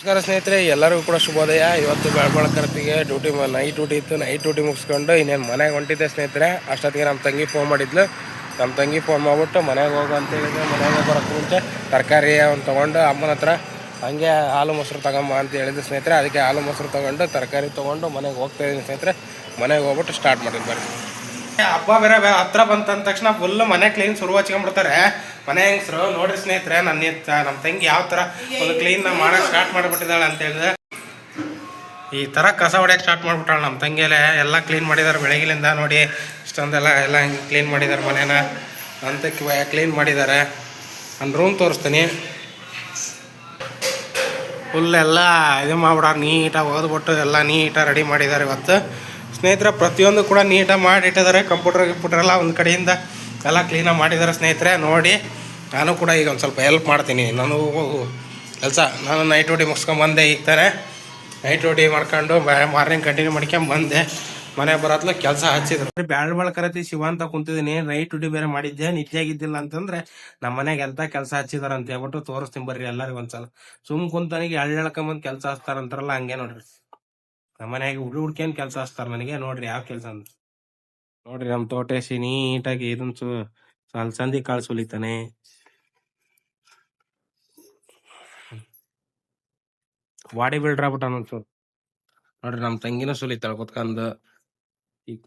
ನಮಸ್ಕಾರ ಸ್ನೇಹಿತರೆ, ಎಲ್ಲರಿಗೂ ಕೂಡ ಶುಭೋದಯ. ಇವತ್ತು ಬೆಳಬೆಳಕರತಿಗೆ ಡ್ಯೂಟಿ ನೈಟ್ ಡ್ಯೂಟಿ ಇತ್ತು. ನೈಟ್ ಡ್ಯೂಟಿ ಮುಗಿಸ್ಕೊಂಡು ಇನ್ನೇನು ಮನೆಗೆ ಹೊಂಟಿದ್ದೆ ಸ್ನೇಹಿತರೆ. ಅಷ್ಟೊತ್ತಿಗೆ ನಮ್ಮ ತಂಗಿ ಫೋನ್ ಮಾಡಿದ್ಲು. ನಮ್ಮ ತಂಗಿ ಫೋನ್ ಮಾಡಿಬಿಟ್ಟು ಮನೆಗೆ ಹೋಗು ಅಂತ ಹೇಳಿದ್ರೆ ಮನೆಗೆ ಬರೋಕ್ಕೆ ಮುಂಚೆ ತರಕಾರಿ ಅವ್ನು ತೊಗೊಂಡು ಅಮ್ಮನ ಹತ್ರ ಹಂಗೆ ಹಾಲು ಮೊಸರು ತಗೊಂಬ ಅಂತ ಹೇಳಿದ್ದು ಸ್ನೇಹಿತರೆ. ಅದಕ್ಕೆ ಹಾಲು ಮೊಸರು ತೊಗೊಂಡು ತರಕಾರಿ ತೊಗೊಂಡು ಮನೆಗೆ ಹೋಗ್ತಾ ಇದ್ದೀನಿ ಸ್ನೇಹಿತರೆ. ಮನೆಗೆ ಹೋಗ್ಬಿಟ್ಟು ಸ್ಟಾರ್ಟ್ ಮಾಡಿದ್ದು ಬರ್ರಿ ಹಬ್ಬ ಬೇರೆ ಬೇ- ಹತ್ರ ಬಂತ ತಕ್ಷಣ ಫುಲ್ ಮನೆ ಕ್ಲೀನ್ ಶುರು ಹಚ್ಕೊಂಡ್ಬಿಡ್ತಾರೆ. ಮನೆ ಹೆಂಗಸರು? ನೋಡ್ರಿ ಸ್ನೇಹಿತರೆ ನನ್ನ ನಮ್ಮ ತಂಗಿ ಯಾವ ಥರ ಒಂದು ಕ್ಲೀನ್ ಮಾಡೋಕೆ ಸ್ಟಾರ್ಟ್ ಮಾಡಿಬಿಟ್ಟಿದ್ದಾಳೆ ಅಂತ ಹೇಳಿದ್ರೆ ಈ ಥರ ಕಸ ಹೊಡ್ಯಕ್ಕೆ ಸ್ಟಾರ್ಟ್ ಮಾಡ್ಬಿಟ್ಟಾಳೆ ನಮ್ಮ ತಂಗಿಯಲ್ಲೇ. ಎಲ್ಲ ಕ್ಲೀನ್ ಮಾಡಿದ್ದಾರೆ ಬೆಳಗಿಲಿಂದ ನೋಡಿ. ಇಷ್ಟೊಂದೆಲ್ಲ ಎಲ್ಲ ಹಿಂಗೆ ಕ್ಲೀನ್ ಮಾಡಿದ್ದಾರೆ ಮನೇನ. ಅಂತ ಕ್ಲೀನ್ ಮಾಡಿದ್ದಾರೆ ನನ್ನ ರೂಮ್ ತೋರಿಸ್ತೀನಿ. ಫುಲ್ ಎಲ್ಲ ಇದು ಮಾಡ್ಬಿಡ ನೀಟಾಗಿ ಓದ್ಬಿಟ್ಟು ಎಲ್ಲ ನೀಟಾಗಿ ರೆಡಿ ಮಾಡಿದ್ದಾರೆ ಇವತ್ತು. ಸ್ನೇಹಿತರೆ, ಪ್ರತಿಯೊಂದು ಕೂಡ ನೀಟಾಗಿ ಮಾಡಿಟ್ಟಿದ್ದಾರೆ. ಕಂಪ್ಯೂಟರ್, ಗಿಂಪ್ಯೂಟರ್ ಎಲ್ಲ ಒಂದು ಕಡೆಯಿಂದ ಎಲ್ಲ ಕ್ಲೀನಾಗಿ ಮಾಡಿದ್ದಾರೆ ಸ್ನೇಹಿತರೆ. ನೋಡಿ, ನಾನು ಕೂಡ ಈಗ ಒಂದು ಸ್ವಲ್ಪ ಹೆಲ್ಪ್ ಮಾಡ್ತೀನಿ. ನಾನು ಕೆಲಸ, ನಾನು ನೈಟ್ ಡ್ಯೂಟಿ ಮುಗಿಸ್ಕೊಂಬಂದೆ ಈಗ ತಾನೆ. ನೈಟ್ ಡ್ಯೂಟಿ ಮಾಡ್ಕೊಂಡು ಮಾರ್ನಿಂಗ್ ಕಂಟಿನ್ಯೂ ಮಾಡ್ಕೊಂಡು ಬಂದೆ. ಮನೆ ಬರತ್ಲ ಕೆಲಸ ಹಚ್ಚಿದ್ರು. ಬ್ಯಾಳ್ ಬಳಕರತಿ ಶಿವ ಅಂತ ಕುಂತಿದ್ದೀನಿ. ನೈಟ್ ಡ್ಯೂಟಿ ಬೇರೆ ಮಾಡಿದ್ದೆ ಆಗಿದ್ದಿಲ್ಲ ಅಂತಂದ್ರೆ ನಮ್ಮ ಮನೆಗೆ ಎಂತ ಕೆಲಸ ಹಚ್ಚಿದಾರ ಅಂತ ಹೇಳ್ಬಿಟ್ಟು ತೋರಿಸ್ತೀನಿ ಬರ್ರಿ ಎಲ್ಲರಿಗೂ ಒಂದ್ಸಲ. ಸುಮ್ ಕುಂತನಿಗೆ ಎಳ್ಳೆಳ್ಕೊಂಬಂದ್ ಕೆಲಸ ಹಚ್ತಾರಂತಾರಲ್ಲ, ಹಂಗೆ ನೋಡ್ರಿ. ನಮ್ಮ ಮನೆಯಾಗ ಹುಡು ಹುಡ್ಕೇನ್ ಕೆಲಸ ಹಚ್ತಾರ ನನಗೆ. ನೋಡ್ರಿ ಯಾವ ಕೆಲಸ ಅಂತ. ನೋಡ್ರಿ ನಮ್ ತೋಟೇಸಿ ನೀಟಾಗಿ ಇದನ್ ಸು ಸಂಧಿ ಕಾಳು ಸುಲಿತಾನೆ. ವಾಡಿ ಬಿಲ್ಡರ್ ಆಗ್ಬಿಟ್ಟ ನೋಡ್ರಿ ನಮ್ ತಂಗಿನೂ ಸುಲಿತಾಳ ಕುತ್ಕೊಂಡ್ ಈಗ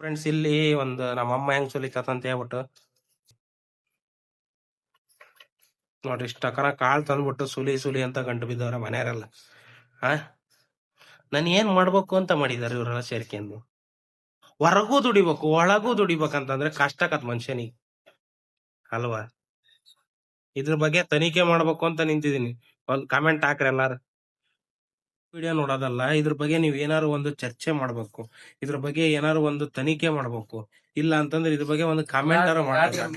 ಫ್ರೆಂಡ್ಸ್ ಇಲ್ಲಿ ಒಂದು ನಮ್ಮ ಅಮ್ಮ ಹೆಂಗ್ ಸುಲಿತಂತ ಅಂತ ಹೇಳ್ಬಿಟ್ಟು. ನೋಡ್ರಿ ಇಷ್ಟಕರ ಕಾಳು ತಂದ್ಬಿಟ್ಟು ಸುಲಿ ಸುಲಿ ಅಂತ ಗಂಟು ಬಿದ್ದವ್ರ ಮನೆಯವರೆಲ್ಲ. ಹಾ ನಾನು ಏನ್ ಮಾಡ್ಬೇಕು ಅಂತ ಮಾಡಿದಾರೆ ಇವರೆಲ್ಲ ಸೇರ್ಕೊಂಡು ಹೊರಗೂ ದುಡಿಬೇಕು ಒಳಗೂ ದುಡಿಬೇಕಂತಂದ್ರೆ ಕಷ್ಟ ಆಕತ್ ಮನುಷ್ಯನಿಗೆ. ಅಲ್ವಾ? ಇದ್ರ ಬಗ್ಗೆ ತನಿಖೆ ಮಾಡ್ಬೇಕು ಅಂತ ನಿಂತಿದ್ದೀನಿ. ಒಂದ್ ಕಮೆಂಟ್ ಹಾಕ್ರಿ ಎಲ್ಲಾರು. ವಿಡಿಯೋ ನೋಡೋದಲ್ಲ ಇದ್ರ ಬಗ್ಗೆ ನೀವ್ ಏನಾರು ಒಂದು ಚರ್ಚೆ ಮಾಡ್ಬೇಕು ಇದ್ರ ಬಗ್ಗೆ ಏನಾರು ಒಂದು ತನಿಖೆ ಮಾಡ್ಬೇಕು ಇಲ್ಲ ಅಂತಂದ್ರೆ ಇದ್ರ ಬಗ್ಗೆ ಒಂದು ಕಮೆಂಟ್ ಮಾಡ್ಬೇಕು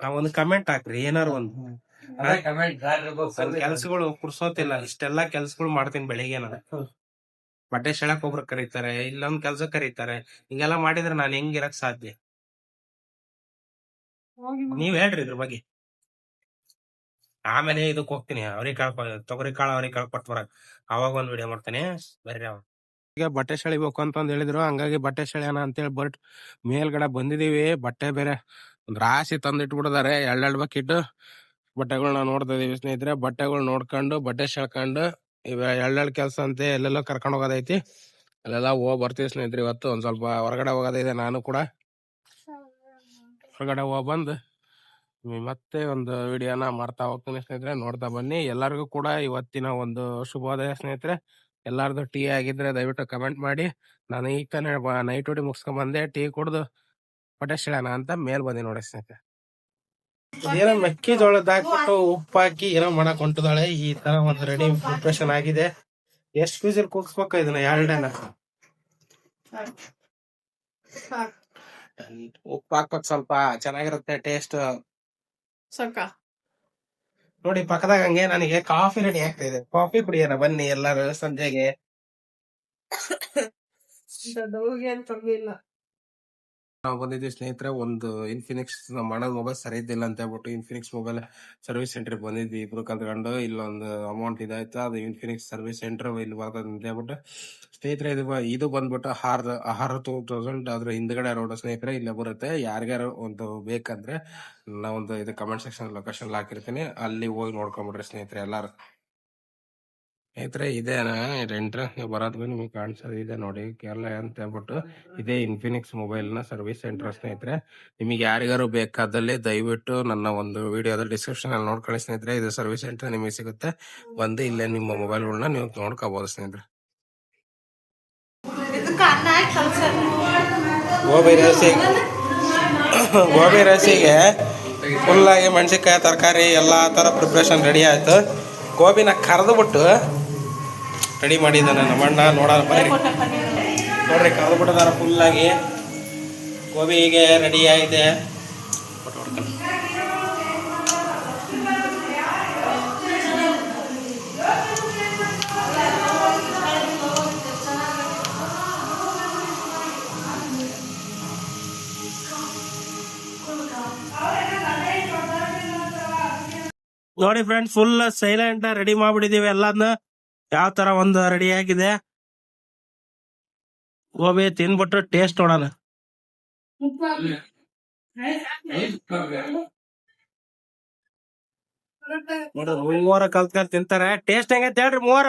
ಆ ಒಂದು ಕಮೆಂಟ್ ಹಾಕ್ರಿ ಏನಾರು ಒಂದು. ಕೆಲ್ಸಗಳು ಕುರ್ಸೋತಿಲ್ಲ ಇಷ್ಟೆಲ್ಲಾ ಕೆಲ್ಸಗಳು ಮಾಡ್ತೀನಿ ಬೆಳಿಗ್ಗೆ ನಾನು. ಬಟ್ಟೆ ಶೆಳಕ್ ಒಬ್ರು ಕರೀತಾರೆ ಇಲ್ಲೊಂದ್ ಕೆಲ್ಸ ಕರೀತಾರೆ ಹಿಂಗೆಲ್ಲ ಮಾಡಿದ್ರೆ ನಾನು ಇರಕ್ ಸಾಧ್ಯ? ನೀವ್ ಹೇಳ್ರಿ ಇದ್ರ ಬಗ್ಗೆ. ಆಮೇಲೆ ಇದಕ್ ಹೋಗ್ತೀನಿ ಅವ್ರಿಗೆ ಕಾಳು ತೊಗರಿ ಕಾಳು ಅವ್ರಿಗೆ ಕಾಳು ಕೊಟ್ಟು ಬರಕ್. ಅವಾಗ ಒಂದ್ ವಿಡಿಯೋ ಮಾಡ್ತೀನಿ ಬರ್ರಿ ಅವ ಈಗ ಬಟ್ಟೆ ಸೆಳಿಬೇಕು ಅಂತಂದ್ ಹೇಳಿದ್ರು ಹಂಗಾಗಿ ಬಟ್ಟೆ ಸೆಳೆಯೋಣ ಅಂತೇಳಿ ಬಟ್ ಮೇಲ್ಗಡೆ ಬಂದಿದೀವಿ ಬಟ್ಟೆ ಬೇರೆ ಒಂದ್ ರಾಶಿ ತಂದಿಟ್ಬಿಟ್ಟಿದ್ದಾರೆ ಎರಡೆರಡು ಬಕೆಟ್ ಬಟ್ಟೆಗಳನ್ನ ನೋಡ್ತಾ ಇದೀವಿ ಸ್ನೇಹಿತರೆ. ಬಟ್ಟೆಗಳು ನೋಡ್ಕೊಂಡು, ಬಟ್ಟೆ ಸೆಳ್ಕೊಂಡು ಇವ ಎಳ್ಳೆಳ್ ಕೆಲಸ ಅಂತೆ ಎಲ್ಲೆಲ್ಲೋ ಕರ್ಕೊಂಡು ಹೋಗೋದೈತಿ. ಅಲ್ಲೆಲ್ಲ ಹೋಗ್ ಬರ್ತೀವಿ ಸ್ನೇಹಿತರೆ ಇವತ್ತು. ಒಂದ್ ಸ್ವಲ್ಪ ಹೊರಗಡೆ ಹೋಗೋದಿದೆ ನಾನು ಕೂಡ. ಹೊರಗಡೆ ಹೋಗ್ ಬಂದು ಮತ್ತೆ ಒಂದು ವಿಡಿಯೋನ ಮಾಡ್ತಾ ಹೋಗ್ತೀನಿ ಸ್ನೇಹಿತರೆ. ನೋಡ್ತಾ ಬನ್ನಿ. ಎಲ್ಲರಿಗೂ ಕೂಡ ಇವತ್ತಿನ ಒಂದು ಶುಭೋದಯ ಸ್ನೇಹಿತರೆ. ಎಲ್ಲಾರ್ದು ಟೀ ಆಗಿದ್ರೆ ದಯವಿಟ್ಟು ಕಮೆಂಟ್ ಮಾಡಿ. ನಾನು ಈಗ ತಾನೇ ನೈಟ್ ಡ್ಯೂಟಿ ಮುಗಿಸ್ಕೊಂಡ್ ಬಂದೆ ಟೀ ಕುಡ್ದು ಹೇಳೋಣ ಅಂತ ಮೇಲ್ ಬಂದಿ ನೋಡಿ ಸ್ನೇಹಿತರೆ. ಏನೋ ಮೆಕ್ಕೆಜೋಳದ ಹಾಕ್ಬಿಟ್ಟು ಉಪ್ಪು ಹಾಕಿ ಏನೋ ಮಾಡಕ್ ಹೊಂಟಿದಾಳೆ. ಈ ತರ ಒಂದು ರೆಡಿ ಪ್ರಿಪ್ರೇಷನ್ ಆಗಿದೆ. ಎಷ್ಟ್ ವಿಸಿಲ್ ಕೂಗಿಸ್ಬೇಕು ಇದನ್ನ ಎರಡೇನ ಉಪ್ಪು ಹಾಕ್ಬೇಕು ಸ್ವಲ್ಪ ಚೆನ್ನಾಗಿರುತ್ತೆ ಟೇಸ್ಟ್ ಸಾಕ ನೋಡಿ ಪಕ್ಕದಾಗ ಹಂಗೆ ನನಗೆ ಕಾಫಿ ರೆಡಿ ಆಗ್ತಾ ಇದೆ. ಕಾಫಿ ಕುಡಿಯೋಣ ಬನ್ನಿ ಎಲ್ಲರೂ ಸಂಜೆಗೆ. ಅಂತ ಇಲ್ಲ. ನಾವು ಬಂದಿದ್ವಿ ಸ್ನೇಹಿತರೆ, ಒಂದು ಇನ್ಫಿನಿಕ್ಸ್ ನಮ್ಮ ಮೊಬೈಲ್ ಸರಿ ಇದ್ದಿಲ್ಲ ಅಂತ ಹೇಳ್ಬಿಟ್ಟು ಇನ್ಫಿನಿಕ್ಸ್ ಮೊಬೈಲ್ ಸರ್ವಿಸ್ ಸೆಂಟರ್ ಬಂದಿದ್ವಿ. ಇಬ್ರು ಕಲ್ತ್ಕೊಂಡು ಇಲ್ಲೊಂದು ಅಮೌಂಟ್ ಇದಾಯ್ತು. ಅದು ಇನ್ಫಿನಿಕ್ಸ್ ಸರ್ವಿಸ್ ಸೆಂಟರ್ ಇಲ್ಲಿ ಬರ್ತದೆ ಅಂತ ಹೇಳ್ಬಿಟ್ಟು ಸ್ನೇಹಿತರೆ, ಇದು ಇದು ಬಂದ್ಬಿಟ್ಟು ಹಾರ್ ಆಹಾರ ಟೂ ತೌಸಂಡ್ ಅದ್ರ ಹಿಂದ್ಗಡೆ ರೋಡ್ ಸ್ನೇಹಿತರೆ, ಇಲ್ಲೇ ಬರುತ್ತೆ. ಯಾರಿಗಾರು ಒಂದು ಬೇಕಂದ್ರೆ ನಾವೊಂದು ಇದು ಕಮೆಂಟ್ ಸೆಕ್ಷನ್ ಲೊಕೇಶನ್ ಹಾಕಿರ್ತೀನಿ. ಅಲ್ಲಿ ಹೋಗಿ ನೋಡ್ಕೊಂಬಿಡ್ರಿ ಸ್ನೇಹಿತರೆ ಎಲ್ಲಾರು. ಸ್ನೇಹಿತರೆ ಇದೇನಾ ಎಂಟ್ರೆನ್ಸ್ ನೀವು ಬರೋದ್ ನಿಮಗೆ ಕಾಣಿಸೋದು ಇದೆ ನೋಡಿ. ಕೇರಳ ಅಂತ ಹೇಳ್ಬಿಟ್ಟು ಇದೇ ಇನ್ಫಿನಿಕ್ಸ್ ಮೊಬೈಲ್ನ ಸರ್ವಿಸ್ ಸೆಂಟರ್ ಸ್ನೇಹಿತರೆ. ನಿಮಗೆ ಯಾರಿಗಾರು ಬೇಕಾದಲ್ಲಿ ದಯವಿಟ್ಟು ನನ್ನ ಒಂದು ವಿಡಿಯೋದ ಡಿಸ್ಕ್ರಿಪ್ಷನ್ ಅಲ್ಲಿ ನೋಡ್ಕೊಳ್ಳಿ ಸ್ನೇಹಿತರೆ. ಇದು ಸರ್ವಿಸ್ ಸೆಂಟರ್ ನಿಮಗೆ ಸಿಗುತ್ತೆ. ಬಂದು ಇಲ್ಲೇ ನಿಮ್ಮ ಮೊಬೈಲ್ಗಳನ್ನ ನೀವು ನೋಡ್ಕೋಬಹುದು ಸ್ನೇಹಿತರೆ. ಗೋಬಿ ರಾಶಿಗೆ ರೈಸಿಗೆ ಫುಲ್ ಆಗಿ ಮೆಣಸಿನ್ಕಾಯಿ, ತರಕಾರಿ ಎಲ್ಲಾ ತರ ಪ್ರಿಪ್ರೇಷನ್ ರೆಡಿ ಆಯ್ತು. ಗೋಬಿನ ಕರೆದು ಬಿಟ್ಟು ರೆಡಿ ಮಾಡಿದ್ದಾನೆ ನಮ್ಮ ಅಣ್ಣ ನೋಡೋಣ ಬರ್ರಿ ನೋಡ್ರಿ ಕರೆದು ಫುಲ್ ಆಗಿ ಹೀಗೆ ರೆಡಿ ಆಗಿದೆ. ನೋಡಿ ಫ್ರೆಂಡ್ಸ್ ಫುಲ್ ಸೈಲೆಂಟ್ ರೆಡಿ ಮಾಡ್ಬಿಟ್ಟಿದೀವಿ ಎಲ್ಲದನ್ನ ಯಾವ ತರ ಒಂದು ರೆಡಿ ಆಗಿದೆ? ಗೋಬಿ ತಿನ್ಬಿಟ್ಟು ಟೇಸ್ಟ್ ನೋಡೋಣ. ಮೂವರ ಕಲ್ತ್ಕೊಂಡ್ ತಿಂತಾರೆ. ಟೇಸ್ಟ್ ಹೆಂಗೈತೆ ಹೇಳ್ರಿ ಮೂವರ?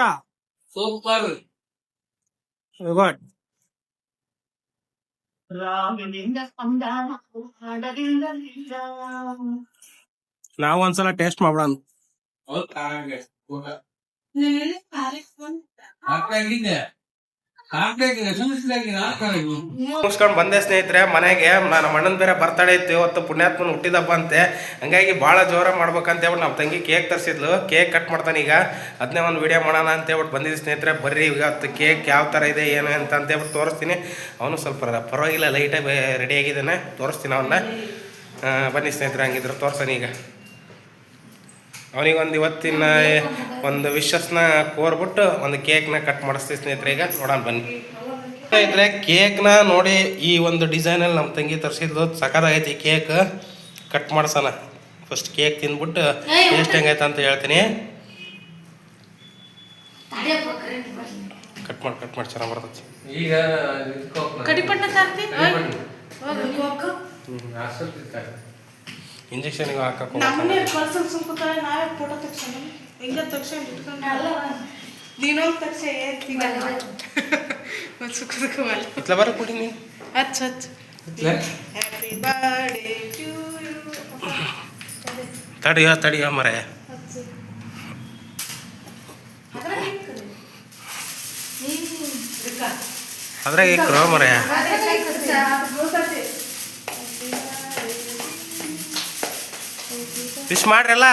ಸೂಪರ್ ಗುಡ್ ನಾವು ಒಂದ್ಸಲ ಟೇಸ್ಟ್ ಮಾಡ್ಬಿಡೋಣ. ಮುಗಿಸ್ಕೊಂಡು ಬಂದೆ ಸ್ನೇಹಿತರೆ ಮನೆಗೆ ನಮ್ಮ ಅಣ್ಣನ ಬೇರೆ ಬರ್ತಡೇ ಇತ್ತು ಇವತ್ತು ಪುಣ್ಯಾತ್ಮನ ಹುಟ್ಟಿದಪ್ಪ ಅಂತೆ. ಹಂಗಾಗಿ ಭಾಳ ಜೋರ ಮಾಡ್ಬೇಕಂತ ಹೇಳ್ಬಿಟ್ಟು ನಮ್ಮ ತಂಗಿ ಕೇಕ್ ತರಿಸಿದ್ಲು. ಕೇಕ್ ಕಟ್ ಮಾಡ್ತಾನೆ ಈಗ. ಅದನ್ನೇ ಒಂದು ವಿಡಿಯೋ ಮಾಡೋಣ ಅಂತ ಹೇಳ್ಬಿಟ್ಟು ಬಂದಿದ್ದೆ ಸ್ನೇಹಿತರೆ. ಬರ್ರಿ ಇವತ್ತು ಕೇಕ್ ಯಾವ ಥರ ಇದೆ ಏನು ಅಂತ ಅಂತ ಹೇಳ್ಬಿಟ್ಟು ತೋರಿಸ್ತೀನಿ. ಅವನು ಸ್ವಲ್ಪ ಪರವಾಗಿಲ್ಲ ಲೈಟಾಗಿ ರೆಡಿ ಆಗಿದ್ದಾನೆ. ತೋರಿಸ್ತೀನಿ ಅವನ್ನ. ಬನ್ನಿ ಸ್ನೇಹಿತರೆ ಹಂಗಿದ್ರು ತೋರಿಸ್ತಾನೆ ಈಗ. ಅವನಿಗೊಂದು ಇವತ್ತಿನ ಒಂದು ವಿಶಸ್ನ ಕೋರ್ಬಿಟ್ಟು ಒಂದು ಕೇಕ್ನ ಕಟ್ ಮಾಡಿಸ್ತೀವಿ ಸ್ನೇಹಿತರೆ ಈಗ ನೋಡೋಣ ಬನ್ನಿ. ಸ್ನೇಹಿತರೆ ಕೇಕ್ನ ನೋಡಿ ಈ ಒಂದು ಡಿಸೈನಲ್ಲಿ ನಮ್ಮ ತಂಗಿ ತರಿಸಿದ್ದು. ಸಖತ್ತಾಗೈತಿ ಕೇಕ್. ಕಟ್ ಮಾಡ್ಸೋಣ. ಫಸ್ಟ್ ಕೇಕ್ ತಿಂದ್ಬಿಟ್ಟು ಟೇಸ್ಟ್ ಹೆಂಗೈತೆ ಅಂತ ಹೇಳ್ತೀನಿ. ಕಟ್ ಮಾಡಿ ಕಟ್ ಮಾಡಿ ಚೆನ್ನಾಗಿ ಬರ್ತೈತಿ. ಈಗ ಕಡಿಪಣ್ಣ ತರ್ತಿ ಇಂಜೆಕ್ಷನ್ಗೆ ಹಾಕಕ್ಕೆ ನಮ್ಮನೆ ಸುಮ್ಕುತ್ತಾರೆ ನಾವೇ ಫೋಟೋ ತಗ್ಸೋಣ ಹಿಂಗ ತಗ್ಸಂಡ್ ಇಟ್ಕೊಂಡು ನೀನೊಂದು ತಗ್ಸ ಒಂದು ಸುಖದಕ್ಕವಲ್ಲ ಇತ್ಲ ಬರ ಕೊಡಿ ನೀನು? ಹಚ್ ಹಚ್ ಹ್ಯಾಪಿ ಬರ್ಡೇ ಟು ಯು ತಡಿಯ ತಡಿಯ ಮರೆ. ಅದ್ರಾಗ ಮರೆ? ಮುಟ್ಟಪ್ಪ ಮಾಡ್ರಲ್ಲ?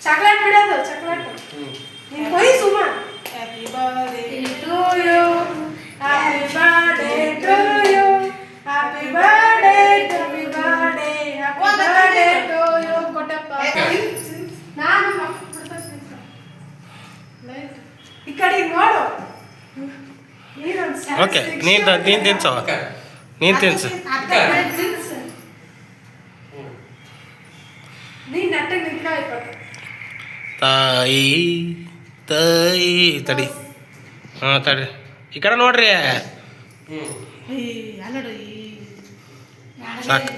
ಚಾಕ್ಲೇಟ್ ಬಿಡೋದು ಚಾಕ್ಲೇಟ್ ನೀನ್ ಹೋಯ್ Suma happy birthday to you happy birthday to you happy birthday happy birthday happy birthday to you ಕೊಟ್ಟಪ್ಪ ನಾನು ಈ ಕಡೆ ನೋಡು ಓಕೆ ನೀನ್ ನೀನ್ ತಿನ್ಸು ನೀನ್ ನಿಂತ್ಕೊಳ್ಳಿ ತಾಯಿ ತಾಯಿ ತಡಿ ಹಾಂ ತಡಿ ಈ ಕಡೆ ನೋಡ್ರಿ ಸಾಕು